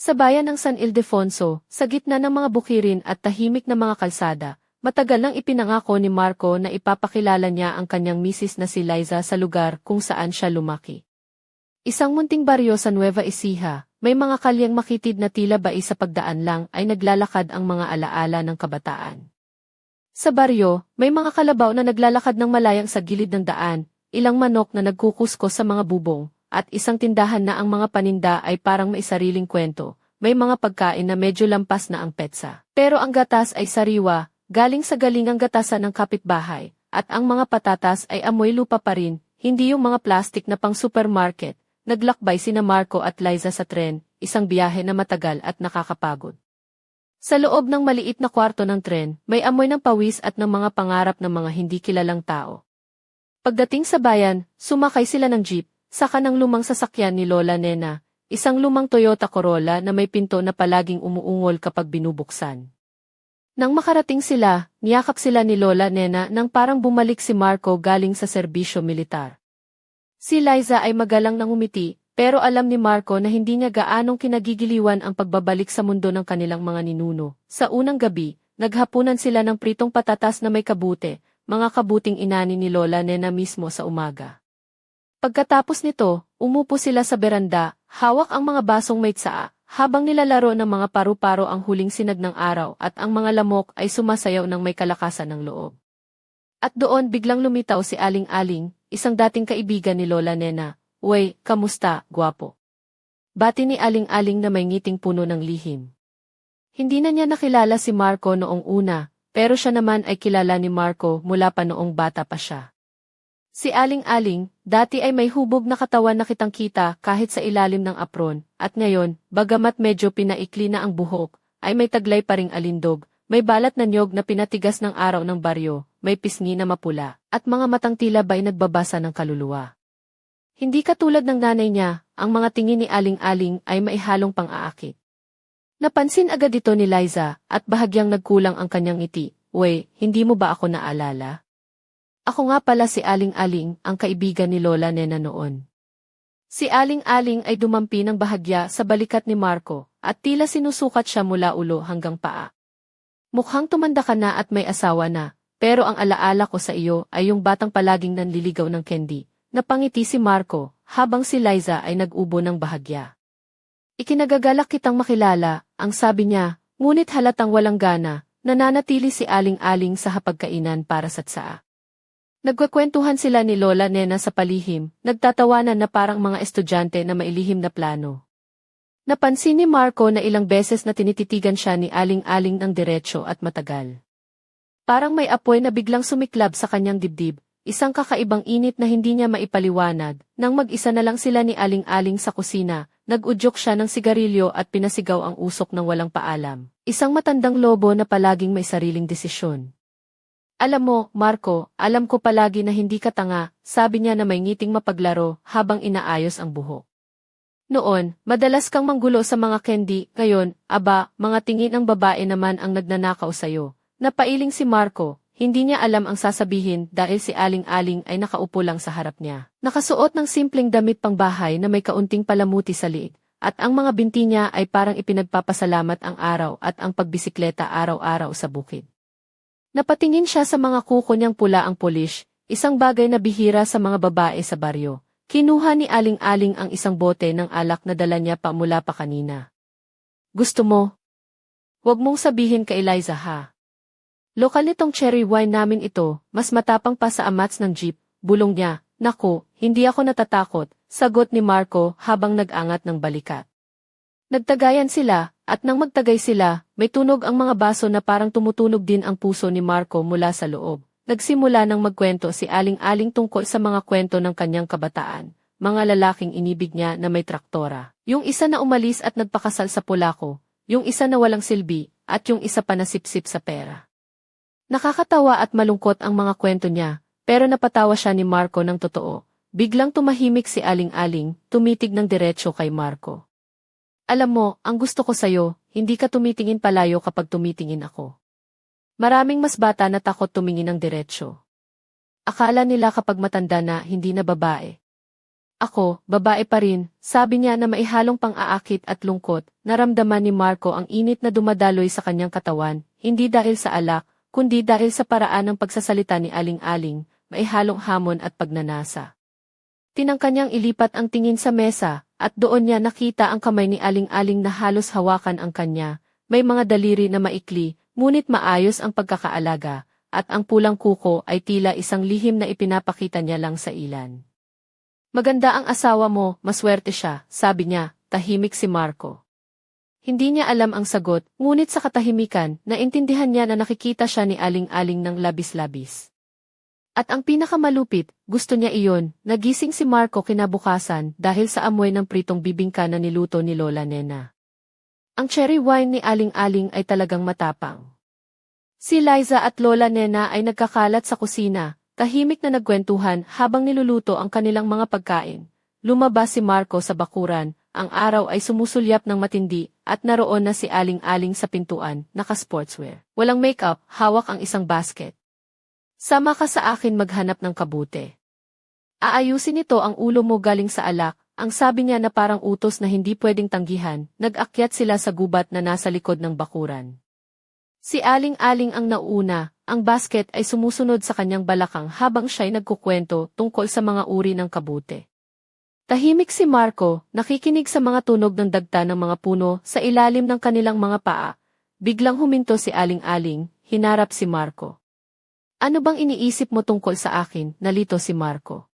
Sa bayan ng San Ildefonso, sa gitna ng mga bukirin at tahimik na mga kalsada, matagal nang ipinangako ni Marco na ipapakilala niya ang kanyang misis na si Liza sa lugar kung saan siya lumaki. Isang munting baryo sa Nueva Ecija, may mga kalyang makitid na tila bai sa pagdaan lang ay naglalakad ang mga alaala ng kabataan. Sa baryo, may mga kalabaw na naglalakad ng malayang sa gilid ng daan, ilang manok na nagkukusko sa mga bubong, at isang tindahan na ang mga paninda ay parang may sariling kwento. May mga pagkain na medyo lampas na ang petsa. Pero ang gatas ay sariwa, galing sa galingang gatasan ng kapitbahay, at ang mga patatas ay amoy lupa pa rin, hindi yung mga plastic na pang supermarket. Naglakbay sina Marco at Liza sa tren, isang biyahe na matagal at nakakapagod. Sa loob ng maliit na kwarto ng tren, may amoy ng pawis at ng mga pangarap ng mga hindi kilalang tao. Pagdating sa bayan, sumakay sila ng jeep, saka ng lumang sasakyan ni Lola Nena, isang lumang Toyota Corolla na may pinto na palaging umuungol kapag binubuksan. Nang makarating sila, niyakap sila ni Lola Nena nang parang bumalik si Marco galing sa serbisyo militar. Si Liza ay magalang nang umiti, pero alam ni Marco na hindi niya gaanong kinagigiliwan ang pagbabalik sa mundo ng kanilang mga ninuno. Sa unang gabi, naghapunan sila ng pritong patatas na may kabute, mga kabuting inani ni Lola Nena mismo sa umaga. Pagkatapos nito, umupo sila sa beranda, hawak ang mga basong may tsaa, habang nilalaro ng mga paru-paro ang huling sinag ng araw at ang mga lamok ay sumasayaw ng may kalakasan ng loob. At doon biglang lumitaw si Aling-Aling, isang dating kaibigan ni Lola Nena. Uy, kamusta, gwapo? Bati ni Aling-Aling na may ngiting puno ng lihim. Hindi na niya nakilala si Marco noong una, pero siya naman ay kilala ni Marco mula pa noong bata pa siya. Si Aling-Aling, dati ay may hubog na katawan na kitang kita kahit sa ilalim ng apron, at ngayon, bagamat medyo pinaikli na ang buhok, ay may taglay pa ring alindog, may balat na nyog na pinatigas ng araw ng baryo, may pisngi na mapula, at mga matang tila ba'y nagbabasa ng kaluluwa. Hindi katulad ng nanay niya, ang mga tingin ni Aling-Aling ay maihalong pang-aakit. Napansin agad ito ni Liza, at bahagyang nagkulang ang kanyang ngiti, We, hindi mo ba ako naalala? Ako nga pala si Aling-Aling, ang kaibigan ni Lola Nena noon. Si Aling-Aling ay dumampi ng bahagya sa balikat ni Marco, at tila sinusukat siya mula ulo hanggang paa. Mukhang tumanda ka na at may asawa na, pero ang alaala ko sa iyo ay yung batang palaging nanliligaw ng candy. Napangiti si Marco, habang si Liza ay nag-ubo ng bahagya. Ikinagagalak kitang makilala, ang sabi niya, ngunit halatang walang gana, nananatili si Aling-Aling sa hapagkainan para sa tsaa. Nagkwekwentuhan sila ni Lola Nena sa palihim, nagtatawanan na parang mga estudyante na mailihim na plano. Napansin ni Marco na ilang beses na tinititigan siya ni Aling-Aling ng diretsyo at matagal. Parang may apoy na biglang sumiklab sa kanyang dibdib, isang kakaibang init na hindi niya maipaliwanag, nang mag-isa na lang sila ni Aling-Aling sa kusina, nag-udyok siya ng sigarilyo at pinasigaw ang usok ng walang paalam. Isang matandang lobo na palaging may sariling desisyon. Alam mo, Marco, alam ko palagi na hindi ka tanga, sabi niya na may ngiting mapaglaro habang inaayos ang buhok. Noon, madalas kang manggulo sa mga candy, ngayon, aba, mga tingin ng babae naman ang nagnanakaw sa'yo. Napailing si Marco, hindi niya alam ang sasabihin dahil si Aling-Aling ay nakaupo lang sa harap niya. Nakasuot ng simpleng damit pang bahay na may kaunting palamuti sa liig, at ang mga binti niya ay parang ipinagpapasalamat ang araw at ang pagbisikleta araw-araw sa bukid. Napatingin siya sa mga kuko niyang pula ang polish, isang bagay na bihira sa mga babae sa baryo. Kinuha ni Aling-Aling ang isang bote ng alak na dala niya pa mula pa kanina. Gusto mo? Huwag mong sabihin kay Eliza ha. Lokal nitong cherry wine namin ito, mas matapang pa sa amats ng jeep, bulong niya. Nako, hindi ako natatakot, sagot ni Marco habang nag-angat ng balikat. Nagtagayan sila, at nang magtagay sila, may tunog ang mga baso na parang tumutunog din ang puso ni Marco mula sa loob. Nagsimula ng magkwento si Aling-Aling tungkol sa mga kwento ng kanyang kabataan, mga lalaking inibig niya na may traktora. Yung isa na umalis at nagpakasal sa Polaco, yung isa na walang silbi, at yung isa pa na sipsip sa pera. Nakakatawa at malungkot ang mga kwento niya, pero napatawa siya ni Marco ng totoo. Biglang tumahimik si Aling-Aling, tumitig ng diretsyo kay Marco. Alam mo, ang gusto ko sa'yo, hindi ka tumitingin palayo kapag tumitingin ako. Maraming mas bata na takot tumingin ng diretsyo. Akala nila kapag matanda na, hindi na babae. Ako, babae pa rin, sabi niya na maihalong pang-aakit at lungkot, naramdaman ni Marco ang init na dumadaloy sa kanyang katawan, hindi dahil sa alak, kundi dahil sa paraan ng pagsasalita ni Aling-Aling, maihalong hamon at pagnanasa. Tinangka niyang ilipat ang tingin sa mesa, at doon niya nakita ang kamay ni Aling-Aling na halos hawakan ang kanya, may mga daliri na maikli, ngunit maayos ang pagkakaalaga, at ang pulang kuko ay tila isang lihim na ipinapakita niya lang sa ilan. Maganda ang asawa mo, maswerte siya, sabi niya, tahimik si Marco. Hindi niya alam ang sagot, ngunit sa katahimikan, naintindihan niya na nakikita siya ni Aling-Aling ng labis-labis. At ang pinakamalupit, gusto niya iyon, nagising si Marco kinabukasan dahil sa amoy ng pritong bibingka na niluto ni Lola Nena. Ang cherry wine ni Aling-Aling ay talagang matapang. Si Liza at Lola Nena ay nagkakalat sa kusina, tahimik na nagkwentuhan habang niluluto ang kanilang mga pagkain. Lumabas si Marco sa bakuran, ang araw ay sumusulyap ng matindi, at naroon na si Aling-Aling sa pintuan, naka-sportswear. Walang makeup, hawak ang isang basket. Sama ka sa akin maghanap ng kabute. Aayusin nito ang ulo mo galing sa alak, ang sabi niya na parang utos na hindi pwedeng tanggihan, nag-akyat sila sa gubat na nasa likod ng bakuran. Si Aling-Aling ang nauna, ang basket ay sumusunod sa kanyang balakang habang siya'y nagkukwento tungkol sa mga uri ng kabute. Tahimik si Marco, nakikinig sa mga tunog ng dagta ng mga puno sa ilalim ng kanilang mga paa. Biglang huminto si Aling-Aling, hinarap si Marco. Ano bang iniisip mo tungkol sa akin, nalito si Marco?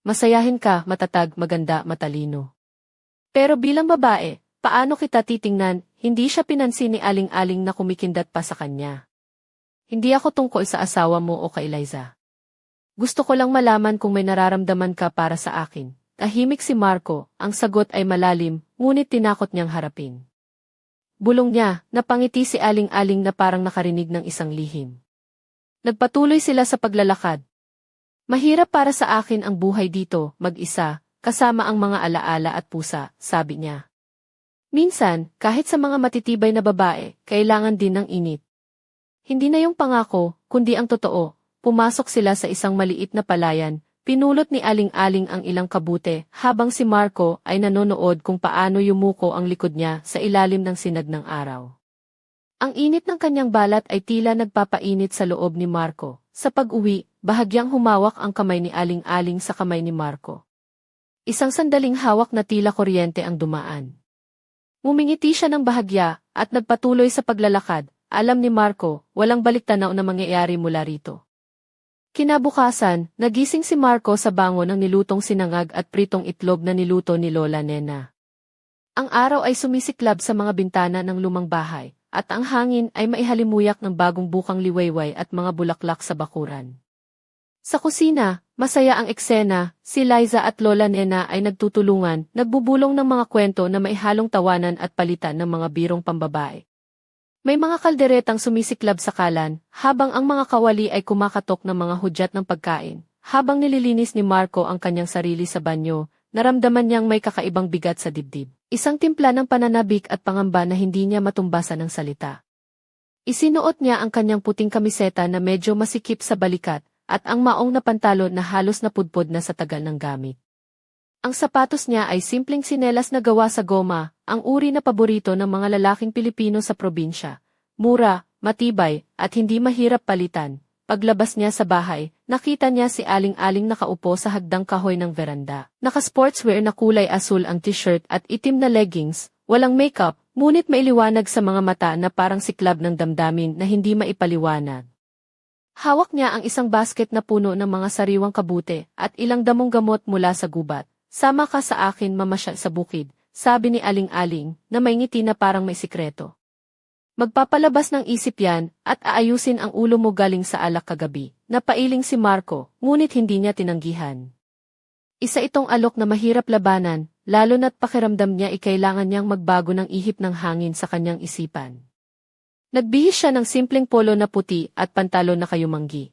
Masayahin ka, matatag, maganda, matalino. Pero bilang babae, paano kita titingnan, hindi siya pinansin ni Aling-Aling na kumikindat pa sa kanya. Hindi ako tungkol sa asawa mo o kay Liza. Gusto ko lang malaman kung may nararamdaman ka para sa akin. Tahimik si Marco, ang sagot ay malalim, ngunit tinakot niyang harapin. Bulong niya, napangiti si Aling-Aling na parang nakarinig ng isang lihim. Nagpatuloy sila sa paglalakad. Mahirap para sa akin ang buhay dito, mag-isa, kasama ang mga alaala at pusa, sabi niya. Minsan, kahit sa mga matitibay na babae, kailangan din ng init. Hindi na yung pangako, kundi ang totoo. Pumasok sila sa isang maliit na palayan, pinulot ni Aling-Aling ang ilang kabute, habang si Marco ay nanonood kung paano yumuko ang likod niya sa ilalim ng sinag ng araw. Ang init ng kanyang balat ay tila nagpapainit sa loob ni Marco. Sa pag-uwi, bahagyang humawak ang kamay ni Aling-Aling sa kamay ni Marco. Isang sandaling hawak na tila kuryente ang dumaan. Mumingiti siya ng bahagya at nagpatuloy sa paglalakad. Alam ni Marco, walang baliktanaw na mangyayari mula rito. Kinabukasan, nagising si Marco sa bango ng nilutong sinangag at pritong itlog na niluto ni Lola Nena. Ang araw ay sumisiklab sa mga bintana ng lumang bahay, at ang hangin ay maihalimuyak ng bagong bukang liwayway at mga bulaklak sa bakuran. Sa kusina, masaya ang eksena, si Liza at Lola Nena ay nagtutulungan, nagbubulong ng mga kwento na maihalong tawanan at palitan ng mga birong pambabae. May mga kalderetang sumisiklab sa kalan, habang ang mga kawali ay kumakatok ng mga hudyat ng pagkain. Habang nililinis ni Marco ang kanyang sarili sa banyo, naramdaman niyang may kakaibang bigat sa dibdib. Isang timpla ng pananabik at pangamba na hindi niya matumbasan ng salita. Isinuot niya ang kanyang puting kamiseta na medyo masikip sa balikat, at ang maong na pantalon na halos napudpod na sa tagal ng gamit. Ang sapatos niya ay simpleng sinelas na gawa sa goma, ang uri na paborito ng mga lalaking Pilipino sa probinsya. Mura, matibay, at hindi mahirap palitan. Paglabas niya sa bahay, nakita niya si Aling-Aling nakaupo sa hagdang kahoy ng veranda. Naka-sportswear na kulay asul ang t-shirt at itim na leggings, walang makeup, ngunit mailiwanag sa mga mata na parang siklab ng damdamin na hindi maipaliwanag. Hawak niya ang isang basket na puno ng mga sariwang kabute at ilang damong gamot mula sa gubat. Sama ka sa akin mamasyal sa bukid, sabi ni Aling-Aling, na may ngiti na parang may sikreto. Magpapalabas ng isip yan, at aayusin ang ulo mo galing sa alak kagabi, napailing si Marco, ngunit hindi niya tinanggihan. Isa itong alok na mahirap labanan, lalo na't pakiramdam niya ikailangan niyang magbago ng ihip ng hangin sa kanyang isipan. Nagbihis siya ng simpleng polo na puti at pantalon na kayumanggi.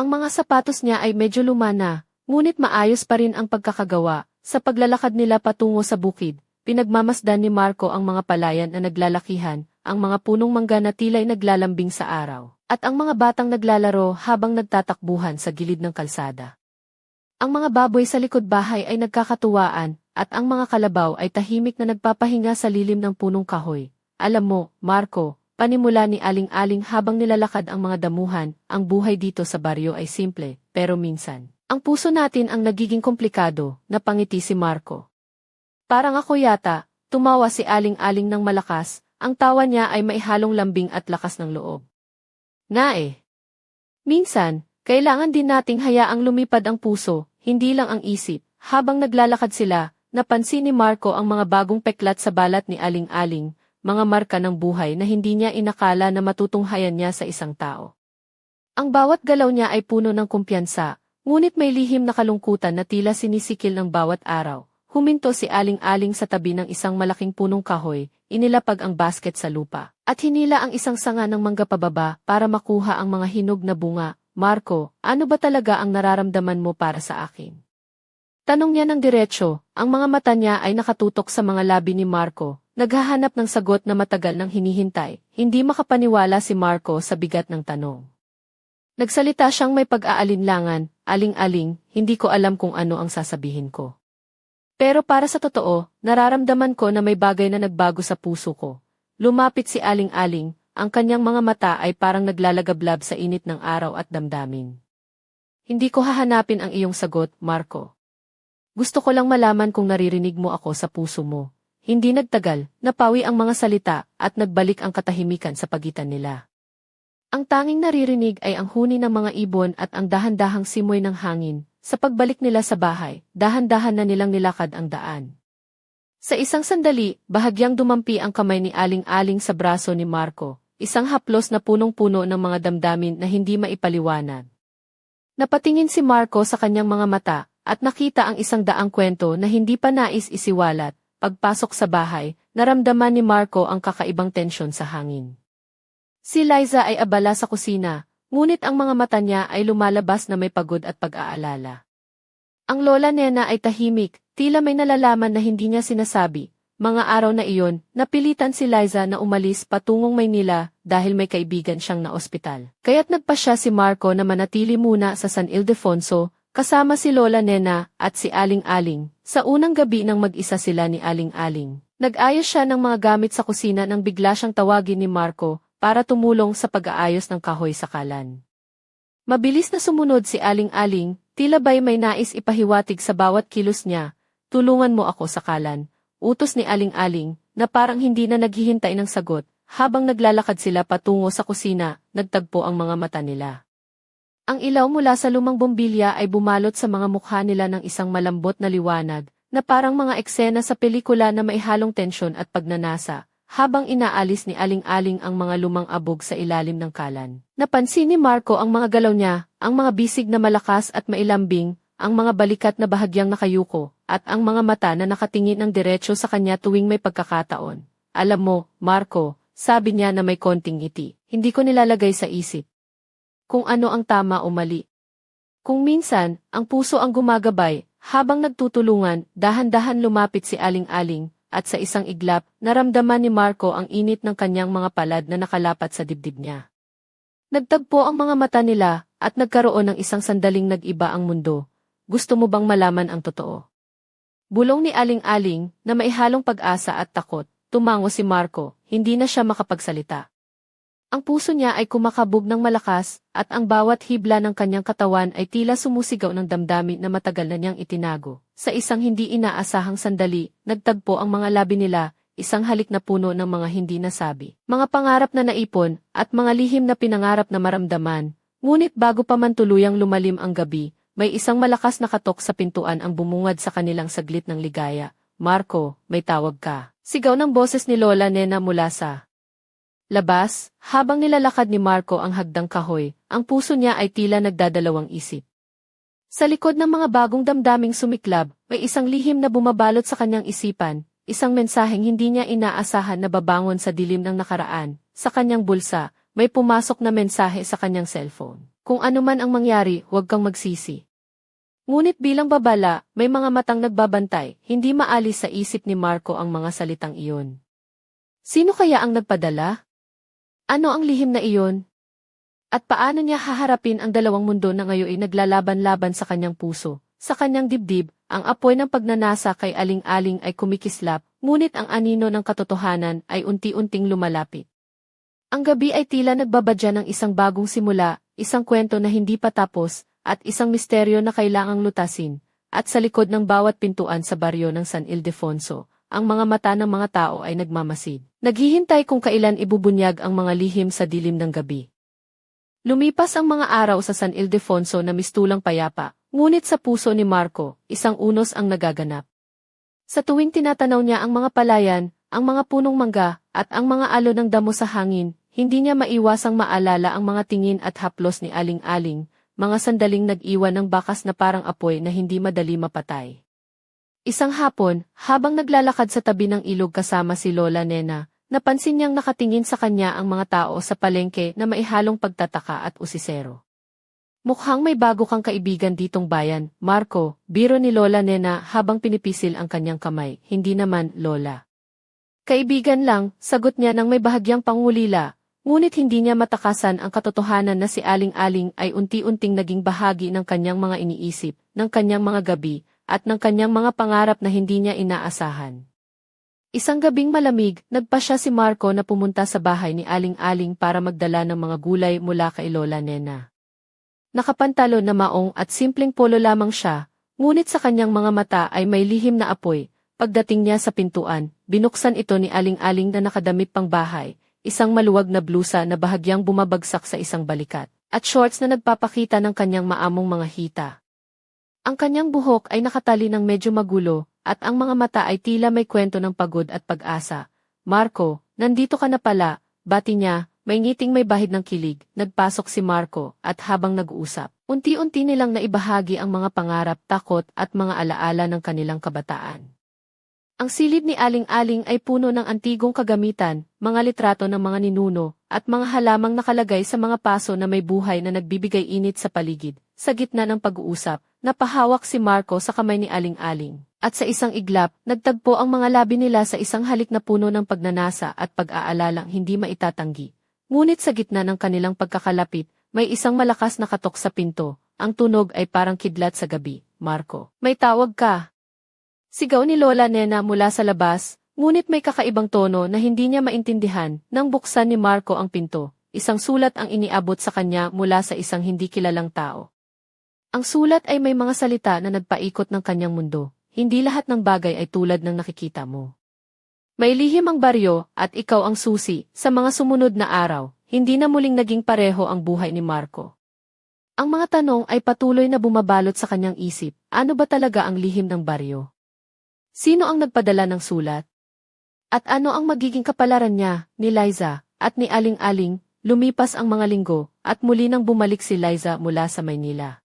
Ang mga sapatos niya ay medyo lumana, Ngunit maayos pa rin ang pagkakagawa, sa paglalakad nila patungo sa bukid, pinagmamasdan ni Marco ang mga palayan na naglalakihan, ang mga punong mangga na tila'y naglalambing sa araw, at ang mga batang naglalaro habang nagtatakbuhan sa gilid ng kalsada. Ang mga baboy sa likod bahay ay nagkakatuwaan, at ang mga kalabaw ay tahimik na nagpapahinga sa lilim ng punong kahoy. Alam mo, Marco, panimula ni Aling-Aling habang nilalakad ang mga damuhan, ang buhay dito sa baryo ay simple, pero minsan, ang puso natin ang nagiging komplikado, napangiti si Marco. Parang ako yata, tumawa si Aling-Aling ng malakas, ang tawa niya ay maihalong lambing at lakas ng loob. Nae. Minsan, kailangan din nating hayaang lumipad ang puso, hindi lang ang isip. Habang naglalakad sila, napansin ni Marco ang mga bagong peklat sa balat ni Aling-Aling, mga marka ng buhay na hindi niya inakala na matutunghayan niya sa isang tao. Ang bawat galaw niya ay puno ng kumpiyansa, ngunit may lihim na kalungkutan na tila sinisikil ng bawat araw. Huminto si Aling-Aling sa tabi ng isang malaking punong kahoy, inilapag ang basket sa lupa, at hinila ang isang sanga ng mangga pababa para makuha ang mga hinog na bunga. Marco, ano ba talaga ang nararamdaman mo para sa akin? Tanong niya ng diretsyo, ang mga mata niya ay nakatutok sa mga labi ni Marco, naghahanap ng sagot na matagal nang hinihintay, hindi makapaniwala si Marco sa bigat ng tanong. Nagsalita siyang may pag-aalinlangan, aling-aling, hindi ko alam kung ano ang sasabihin ko. Pero para sa totoo, nararamdaman ko na may bagay na nagbago sa puso ko. Lumapit si aling-aling, ang kanyang mga mata ay parang naglalagablab sa init ng araw at damdamin. Hindi ko hahanapin ang iyong sagot, Marco. Gusto ko lang malaman kung naririnig mo ako sa puso mo. Hindi nagtagal, napawi ang mga salita at nagbalik ang katahimikan sa pagitan nila. Ang tanging naririnig ay ang huni ng mga ibon at ang dahan-dahang simoy ng hangin. Sa pagbalik nila sa bahay, dahan-dahan na nilang nilakad ang daan. Sa isang sandali, bahagyang dumampi ang kamay ni Aling-Aling sa braso ni Marco, isang haplos na punong-puno ng mga damdamin na hindi maipaliwanag. Napatingin si Marco sa kanyang mga mata, at nakita ang isang daang kwento na hindi pa nais isiwalat. Pagpasok sa bahay, naramdaman ni Marco ang kakaibang tensyon sa hangin. Si Liza ay abala sa kusina, ngunit ang mga mata niya ay lumalabas na may pagod at pag-aalala. Ang lola nena ay tahimik, tila may nalalaman na hindi niya sinasabi, mga araw na iyon, napilitan si Liza na umalis patungong Maynila dahil may kaibigan siyang na ospital. Kaya't nagpa siya si Marco na manatili muna sa San Ildefonso, kasama si Lola Nena at si Aling-Aling. Sa unang gabi nang mag-isa sila ni Aling-Aling. Nag-ayos siya ng mga gamit sa kusina nang bigla siyang tawagin ni Marco para tumulong sa pag-aayos ng kahoy sa kalan. Mabilis na sumunod si Aling-Aling, tila ba'y may nais ipahiwatig sa bawat kilos niya, tulungan mo ako sa kalan utos ni Aling-Aling, na parang hindi na naghihintay ng sagot, habang naglalakad sila patungo sa kusina, nagtagpo ang mga mata nila. Ang ilaw mula sa lumang bombilya ay bumalot sa mga mukha nila ng isang malambot na liwanag, na parang mga eksena sa pelikula na may halong tensyon at pagnanasa, habang inaalis ni Aling-Aling ang mga lumang abog sa ilalim ng kalan. Napansin ni Marco ang mga galaw niya, ang mga bisig na malakas at mailambing, ang mga balikat na bahagyang nakayuko, at ang mga mata na nakatingin ng diretsyo sa kanya tuwing may pagkakataon. Alam mo, Marco, sabi niya na may konting ngiti. Hindi ko nilalagay sa isip. Kung ano ang tama o mali. Kung minsan, ang puso ang gumagabay, habang nagtutulungan, dahan-dahan lumapit si Aling-Aling, at sa isang iglap, naramdaman ni Marco ang init ng kanyang mga palad na nakalapat sa dibdib niya. Nagtagpo ang mga mata nila, at nagkaroon ng isang sandaling nag-iba ang mundo. Gusto mo bang malaman ang totoo? Bulong ni Aling-Aling na maihalong pag-asa at takot, tumango si Marco, hindi na siya makapagsalita. Ang puso niya ay kumakabog ng malakas, at ang bawat hibla ng kanyang katawan ay tila sumusigaw ng damdamin na matagal na niyang itinago. Sa isang hindi inaasahang sandali, nagtagpo ang mga labi nila, isang halik na puno ng mga hindi nasabi. Mga pangarap na naipon, at mga lihim na pinangarap na maramdaman. Ngunit bago pa man tuluyang lumalim ang gabi, may isang malakas na katok sa pintuan ang bumungad sa kanilang saglit ng ligaya. Marco, may tawag ka. Sigaw ng boses ni Lola Nena mula sa labas, habang nilalakad ni Marco ang hagdang kahoy, ang puso niya ay tila nagdadalawang isip. Sa likod ng mga bagong damdaming sumiklab, may isang lihim na bumabalot sa kanyang isipan, isang mensaheng hindi niya inaasahan na babangon sa dilim ng nakaraan. Sa kanyang bulsa, may pumasok na mensahe sa kanyang cellphone. Kung ano man ang mangyari, huwag kang magsisi. Ngunit bilang babala, may mga matang nagbabantay, hindi maalis sa isip ni Marco ang mga salitang iyon. Sino kaya ang nagpadala? Ano ang lihim na iyon? At paano niya haharapin ang dalawang mundo na ngayon ay naglalaban-laban sa kanyang puso? Sa kanyang dibdib, ang apoy ng pagnanasa kay aling-aling ay kumikislap, ngunit ang anino ng katotohanan ay unti-unting lumalapit. Ang gabi ay tila nagbabadya ng isang bagong simula, isang kwento na hindi pa tapos, at isang misteryo na kailangang lutasin. At sa likod ng bawat pintuan sa baryo ng San Ildefonso, ang mga mata ng mga tao ay nagmamasid. Naghihintay kung kailan ibubunyag ang mga lihim sa dilim ng gabi. Lumipas ang mga araw sa San Ildefonso na mistulang payapa, ngunit sa puso ni Marco, isang unos ang nagaganap. Sa tuwing tinatanaw niya ang mga palayan, ang mga punong mangga, at ang mga alo ng damo sa hangin, hindi niya maiwasang maalala ang mga tingin at haplos ni Aling-Aling, mga sandaling nag-iwan ng bakas na parang apoy na hindi madali mapatay. Isang hapon, habang naglalakad sa tabi ng ilog kasama si Lola Nena, napansin niyang nakatingin sa kanya ang mga tao sa palengke na maihalong pagtataka at usisero. Mukhang may bago kang kaibigan ditong bayan, Marco, biro ni Lola Nena habang pinipisil ang kanyang kamay, hindi naman, Lola. Kaibigan lang, sagot niya nang may bahagyang pangulila, ngunit hindi niya matakasan ang katotohanan na si Aling-Aling ay unti-unting naging bahagi ng kanyang mga iniisip, ng kanyang mga gabi, at ng kanyang mga pangarap na hindi niya inaasahan. Isang gabing malamig, nagpa siya si Marco na pumunta sa bahay ni Aling-Aling para magdala ng mga gulay mula kay Lola Nena. Nakapantalo na maong at simpleng polo lamang siya, ngunit sa kanyang mga mata ay may lihim na apoy. Pagdating niya sa pintuan, binuksan ito ni Aling-Aling na nakadamit pang bahay, isang maluwag na blusa na bahagyang bumabagsak sa isang balikat, at shorts na nagpapakita ng kanyang maamong mga hita. Ang kanyang buhok ay nakatali ng medyo magulo, at ang mga mata ay tila may kwento ng pagod at pag-asa. Marco, nandito ka na pala, bati niya, may ngiting may bahid ng kilig, nagpasok si Marco, at habang nag-uusap, unti-unti nilang naibahagi ang mga pangarap, takot at mga alaala ng kanilang kabataan. Ang silid ni Aling-Aling ay puno ng antigong kagamitan, mga litrato ng mga ninuno, at mga halamang nakalagay sa mga paso na may buhay na nagbibigay init sa paligid. Sa gitna ng pag-uusap, napahawak si Marco sa kamay ni Aling-Aling. At sa isang iglap, nagtagpo ang mga labi nila sa isang halik na puno ng pagnanasa at pag-aalalang hindi maitatanggi. Ngunit sa gitna ng kanilang pagkakalapit, may isang malakas na katok sa pinto. Ang tunog ay parang kidlat sa gabi. Marco, may tawag ka. Sigaw ni Lola Nena mula sa labas, ngunit may kakaibang tono na hindi niya maintindihan nang buksan ni Marco ang pinto. Isang sulat ang iniabot sa kanya mula sa isang hindi kilalang tao. Ang sulat ay may mga salita na nagpaikot ng kanyang mundo. Hindi lahat ng bagay ay tulad ng nakikita mo. May lihim ang baryo at ikaw ang susi sa mga sumunod na araw. Hindi na muling naging pareho ang buhay ni Marco. Ang mga tanong ay patuloy na bumabalot sa kanyang isip. Ano ba talaga ang lihim ng baryo? Sino ang nagpadala ng sulat? At ano ang magiging kapalaran niya, ni Liza, at ni Aling-Aling, lumipas ang mga linggo, at muli nang bumalik si Liza mula sa Maynila.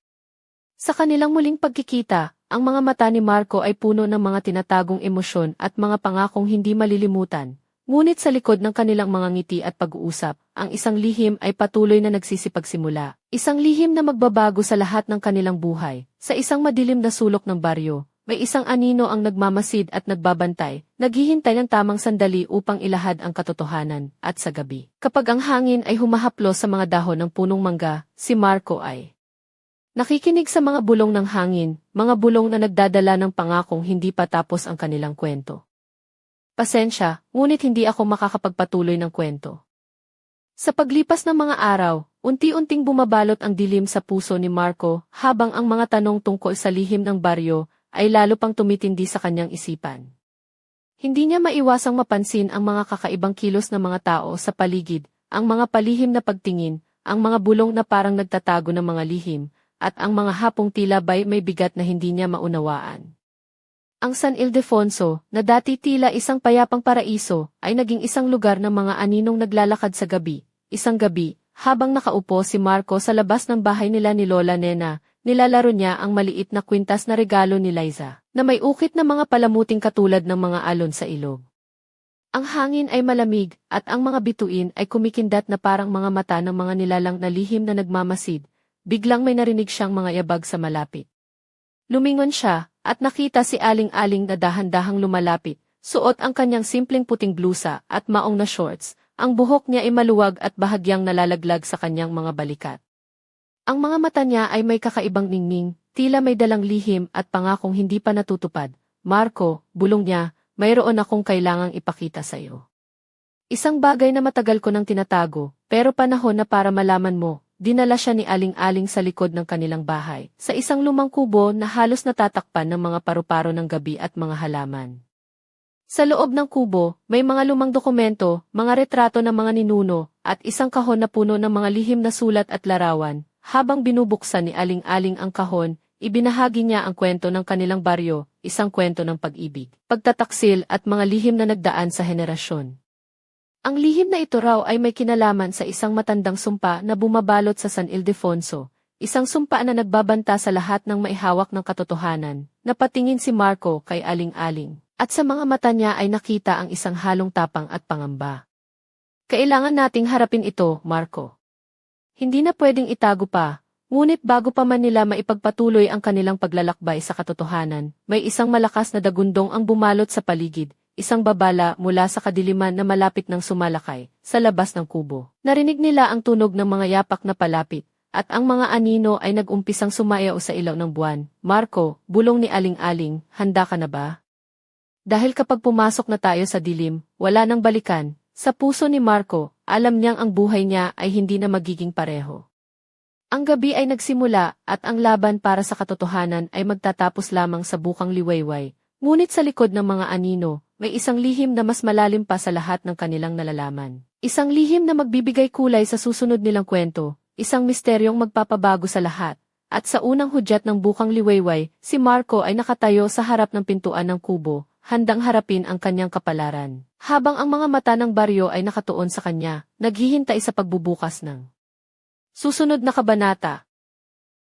Sa kanilang muling pagkikita, ang mga mata ni Marco ay puno ng mga tinatagong emosyon at mga pangakong hindi malilimutan. Ngunit sa likod ng kanilang mga ngiti at pag-uusap, ang isang lihim ay patuloy na nagsisipagsimula. Isang lihim na magbabago sa lahat ng kanilang buhay. Sa isang madilim na sulok ng baryo, may isang anino ang nagmamasid at nagbabantay, naghihintay ng tamang sandali upang ilahad ang katotohanan, at sa gabi. Kapag ang hangin ay humahaplo sa mga dahon ng punong mangga, si Marco ay nakikinig sa mga bulong ng hangin, mga bulong na nagdadala ng pangakong hindi pa tapos ang kanilang kwento. Pasensya, ngunit hindi ako makakapagpatuloy ng kwento. Sa paglipas ng mga araw, unti-unting bumabalot ang dilim sa puso ni Marco habang ang mga tanong tungkol sa lihim ng baryo ay lalo pang tumitindi sa kanyang isipan. Hindi niya maiwasang mapansin ang mga kakaibang kilos ng mga tao sa paligid, ang mga palihim na pagtingin, ang mga bulong na parang nagtatago ng mga lihim, at ang mga hapong tila bay may bigat na hindi niya maunawaan. Ang San Ildefonso, na dati tila isang payapang paraiso, ay naging isang lugar ng mga aninong naglalakad sa gabi. Isang gabi, habang nakaupo si Marco sa labas ng bahay nila ni Lola Nena, nilalaro niya ang maliit na kwintas na regalo ni Liza, na may ukit na mga palamuting katulad ng mga alon sa ilog. Ang hangin ay malamig, at ang mga bituin ay kumikindat na parang mga mata ng mga nilalang na lihim na nagmamasid, biglang may narinig siyang mga yabag sa malapit. Lumingon siya, at nakita si Aling-Aling na dahan-dahang lumalapit, suot ang kanyang simpleng puting blusa at maong na shorts, ang buhok niya ay maluwag at bahagyang nalalaglag sa kanyang mga balikat. Ang mga mata niya ay may kakaibang ningning, tila may dalang lihim at pangakong hindi pa natutupad. Marco, bulong niya, mayroon akong kailangang ipakita sa iyo. Isang bagay na matagal ko nang tinatago, pero panahon na para malaman mo, dinala siya ni Aling-Aling sa likod ng kanilang bahay, sa isang lumang kubo na halos natatakpan ng mga paru-paro ng gabi at mga halaman. Sa loob ng kubo, may mga lumang dokumento, mga retrato ng mga ninuno, at isang kahon na puno ng mga lihim na sulat at larawan. Habang binubuksan ni Aling-Aling ang kahon, ibinahagi niya ang kwento ng kanilang baryo, isang kwento ng pag-ibig, pagtataksil at mga lihim na nagdaan sa henerasyon. Ang lihim na ito raw ay may kinalaman sa isang matandang sumpa na bumabalot sa San Ildefonso, isang sumpa na nagbabanta sa lahat ng maihawak ng katotohanan. Napatingin si Marco kay Aling-Aling, at sa mga mata niya ay nakita ang isang halong tapang at pangamba. Kailangan nating harapin ito, Marco. Hindi na pwedeng itago pa, ngunit bago pa man nila maipagpatuloy ang kanilang paglalakbay sa katotohanan, may isang malakas na dagundong ang bumalot sa paligid, isang babala mula sa kadiliman na malapit ng sumalakay, sa labas ng kubo. Narinig nila ang tunog ng mga yapak na palapit, at ang mga anino ay nag-umpisang sumayaw sa ilaw ng buwan. Marco, bulong ni Aling-Aling, handa ka na ba? Dahil kapag pumasok na tayo sa dilim, wala nang balikan, sa puso ni Marco, alam niyang ang buhay niya ay hindi na magiging pareho. Ang gabi ay nagsimula at ang laban para sa katotohanan ay magtatapos lamang sa bukang liwayway, ngunit sa likod ng mga anino, may isang lihim na mas malalim pa sa lahat ng kanilang nalalaman. Isang lihim na magbibigay kulay sa susunod nilang kwento, isang misteryong magpapabago sa lahat. At sa unang hudyat ng bukang liwayway, si Marco ay nakatayo sa harap ng pintuan ng kubo, handang harapin ang kanyang kapalaran. Habang ang mga mata ng baryo ay nakatuon sa kanya, naghihintay sa pagbubukas ng susunod na kabanata.